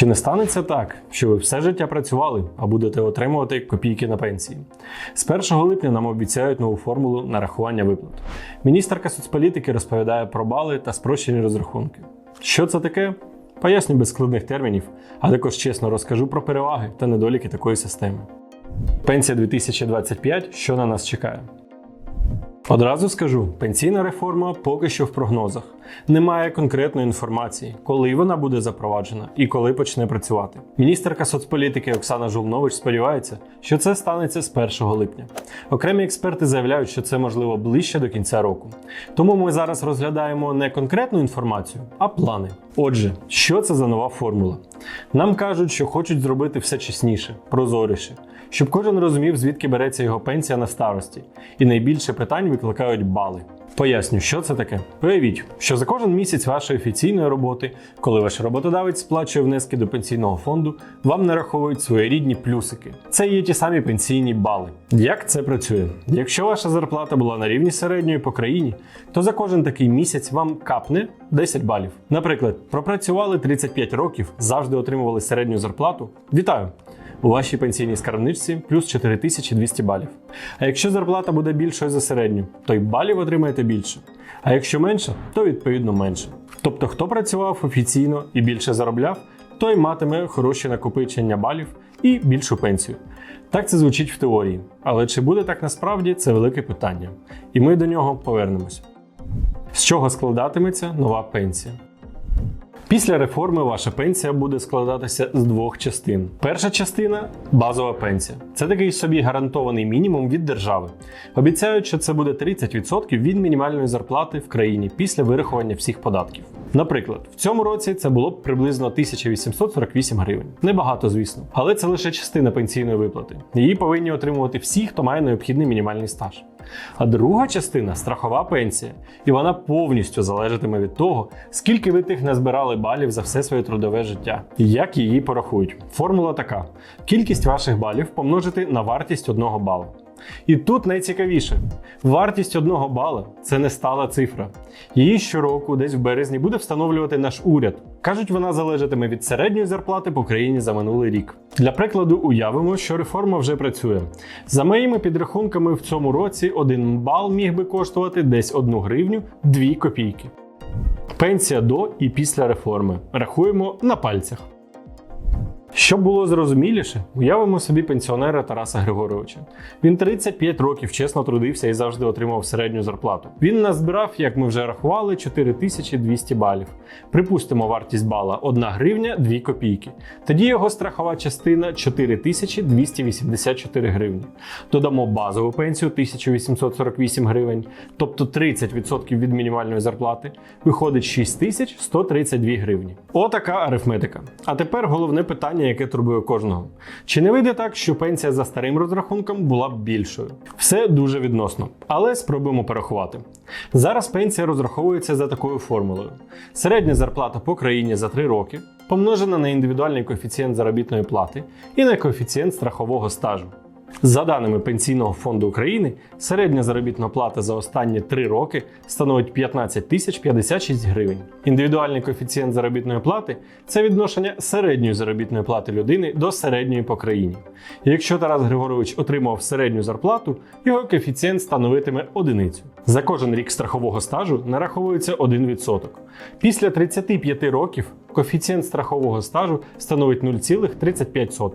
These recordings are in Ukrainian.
Чи не станеться так, що ви все життя працювали, а будете отримувати копійки на пенсії? З 1 липня нам обіцяють нову формулу нарахування виплат. Міністерка соцполітики розповідає про бали та спрощені розрахунки. Що це таке? Поясню без складних термінів, а також чесно розкажу про переваги та недоліки такої системи. Пенсія 2025, що на нас чекає? Одразу скажу, пенсійна реформа поки що в прогнозах. Немає конкретної інформації, коли вона буде запроваджена і коли почне працювати. Міністерка соцполітики Оксана Жулнович сподівається, що це станеться з 1 липня. Окремі експерти заявляють, що це можливо ближче до кінця року. Тому ми зараз розглядаємо не конкретну інформацію, а плани. Отже, що це за нова формула? Нам кажуть, що хочуть зробити все чесніше, прозоріше, щоб кожен розумів, звідки береться його пенсія на старості, і найбільше питань викликають бали. Поясню, що це таке. Уявіть, що за кожен місяць вашої офіційної роботи, коли ваш роботодавець сплачує внески до пенсійного фонду, вам нараховують своєрідні плюсики. Це є ті самі пенсійні бали. Як це працює? Якщо ваша зарплата була на рівні середньої по країні, то за кожен такий місяць вам капне 10 балів. Наприклад, пропрацювали 35 років, завжди отримували середню зарплату. Вітаю! У вашій пенсійній скарбничці плюс 4200 балів. А якщо зарплата буде більшою за середню, то й балів отримаєте більше. А якщо менше, то відповідно менше. Тобто, хто працював офіційно і більше заробляв, той матиме хороші накопичення балів і більшу пенсію. Так це звучить в теорії, але чи буде так насправді це велике питання. І ми до нього повернемося. З чого складатиметься нова пенсія? Після реформи ваша пенсія буде складатися з двох частин. Перша частина базова пенсія. Це такий собі гарантований мінімум від держави. Обіцяють, що це буде 30% від мінімальної зарплати в країні після вирахування всіх податків. Наприклад, в цьому році це було б приблизно 1848 гривень. Небагато, звісно, але це лише частина пенсійної виплати. Її повинні отримувати всі, хто має необхідний мінімальний стаж. А друга частина страхова пенсія, і вона повністю залежатиме від того, скільки ви тих назбирали балів за все своє трудове життя, і як її порахують. Формула така: кількість ваших балів помножити на вартість одного бала. І тут найцікавіше: вартість одного бала це не стала цифра. Її щороку, десь в березні, буде встановлювати наш уряд. Кажуть, вона залежатиме від середньої зарплати по країні за минулий рік. Для прикладу, уявимо, що реформа вже працює. За моїми підрахунками, в цьому році один бал міг би коштувати десь 1 гривню 2 копійки. Пенсія до і після реформи. Рахуємо на пальцях. Щоб було зрозуміліше, уявимо собі пенсіонера Тараса Григоровича. Він 35 років чесно трудився і завжди отримав середню зарплату. Він назбирав, як ми вже рахували, 4200 балів. Припустимо, вартість бала 1 гривня 2 копійки. Тоді його страхова частина 4284 гривні. Додамо базову пенсію 1848 гривень, тобто 30% від мінімальної зарплати. Виходить 6132 гривні. Отака арифметика. А тепер головне питання, яке турбує кожного. Чи не вийде так, що пенсія за старим розрахунком була б більшою? Все дуже відносно, але спробуємо порахувати. Зараз пенсія розраховується за такою формулою: середня зарплата по країні за 3 роки помножена на індивідуальний коефіцієнт заробітної плати і на коефіцієнт страхового стажу. За даними Пенсійного фонду України, середня заробітна плата за останні 3 роки становить 15 тисяч 56 гривень. Індивідуальний коефіцієнт заробітної плати це відношення середньої заробітної плати людини до середньої по країні. Якщо Тарас Григорович отримав середню зарплату, його коефіцієнт становитиме одиницю. За кожен рік страхового стажу нараховується 1%. Після 35 років коефіцієнт страхового стажу становить 0,35.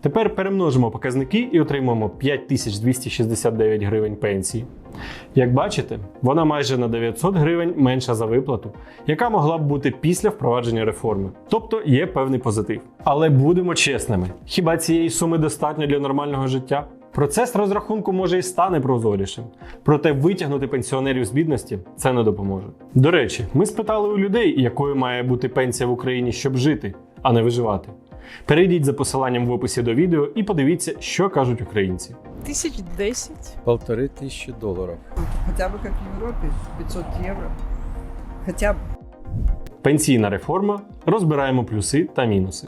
Тепер перемножимо показники і отримаємо 5269 гривень пенсії. Як бачите, вона майже на 900 гривень менша за виплату, яка могла б бути після впровадження реформи. Тобто є певний позитив. Але будемо чесними: хіба цієї суми достатньо для нормального життя? Процес розрахунку може і стане прозорішим, проте витягнути пенсіонерів з бідності це не допоможе. До речі, ми спитали у людей, якою має бути пенсія в Україні, щоб жити, а не виживати. Перейдіть за посиланням в описі до відео і подивіться, що кажуть українці. Тисяч десять. Полторы тысячи долларов. Хотя бы как в Европе, 500 евро. Хотя бы. Пенсійна реформа розбираємо плюси та мінуси.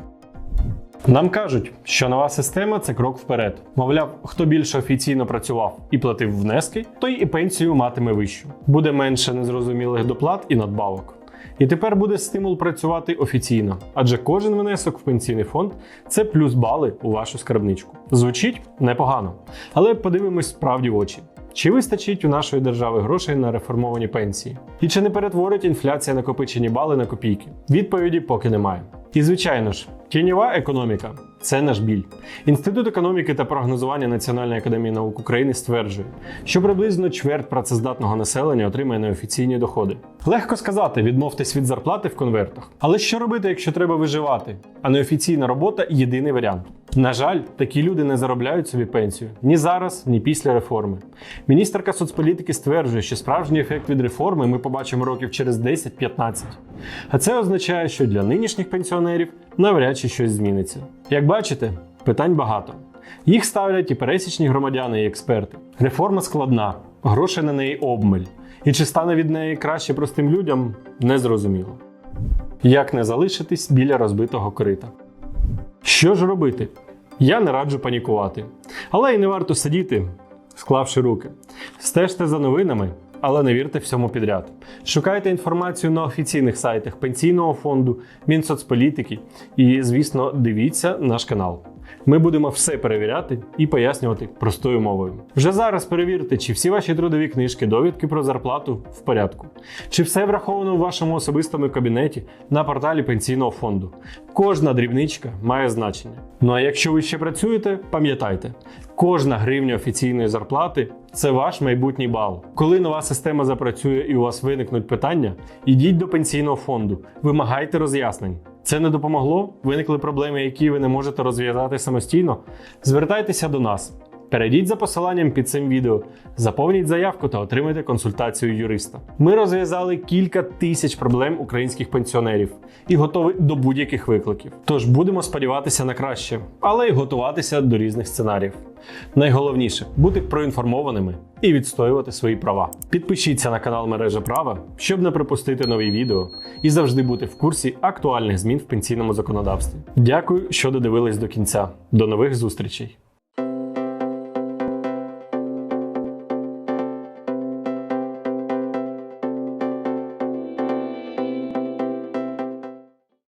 Нам кажуть, що нова система це крок вперед. Мовляв, хто більше офіційно працював і платив внески, той і пенсію матиме вищу. Буде менше незрозумілих доплат і надбавок. І тепер буде стимул працювати офіційно, адже кожен внесок в пенсійний фонд це плюс бали у вашу скарбничку. Звучить непогано. Але подивимось справді в очі. Чи вистачить у нашої держави грошей на реформовані пенсії? І чи не перетворить інфляція накопичені бали на копійки? Відповіді поки немає. І звичайно ж, тіньова економіка це наш біль. Інститут економіки та прогнозування Національної академії наук України стверджує, що приблизно чверть працездатного населення отримає неофіційні доходи. Легко сказати, відмовтесь від зарплати в конвертах. Але що робити, якщо треба виживати? А неофіційна робота єдиний варіант. На жаль, такі люди не заробляють собі пенсію ні зараз, ні після реформи. Міністерка соцполітики стверджує, що справжній ефект від реформи ми побачимо років через 10-15. А це означає, що для нинішніх пенсіонерів навряд чи щось зміниться. Як бачите, питань багато. Їх ставлять і пересічні громадяни, і експерти. Реформа складна, грошей на неї обмель. І чи стане від неї краще простим людям, незрозуміло. Як не залишитись біля розбитого корита? Що ж робити? Я не раджу панікувати. Але й не варто сидіти, склавши руки. Стежте за новинами, але не вірте всьому підряд. Шукайте інформацію на офіційних сайтах Пенсійного фонду, Мінсоцполітики і, звісно, дивіться наш канал. Ми будемо все перевіряти і пояснювати простою мовою. Вже зараз перевірте, чи всі ваші трудові книжки, довідки про зарплату в порядку, чи все враховано в вашому особистому кабінеті на порталі пенсійного фонду. Кожна дрібничка має значення. Ну а якщо ви ще працюєте, пам'ятайте, кожна гривня офіційної зарплати це ваш майбутній бал. Коли нова система запрацює і у вас виникнуть питання, ідіть до пенсійного фонду, вимагайте роз'яснень. Це не допомогло? Виникли проблеми, які ви не можете розв'язати самостійно? Звертайтеся до нас. Перейдіть за посиланням під цим відео, заповніть заявку та отримайте консультацію юриста. Ми розв'язали кілька тисяч проблем українських пенсіонерів і готові до будь-яких викликів. Тож будемо сподіватися на краще, але й готуватися до різних сценаріїв. Найголовніше бути проінформованими і відстоювати свої права. Підпишіться на канал Мережа Права, щоб не пропустити нові відео і завжди бути в курсі актуальних змін в пенсійному законодавстві. Дякую, що додивились до кінця. До нових зустрічей!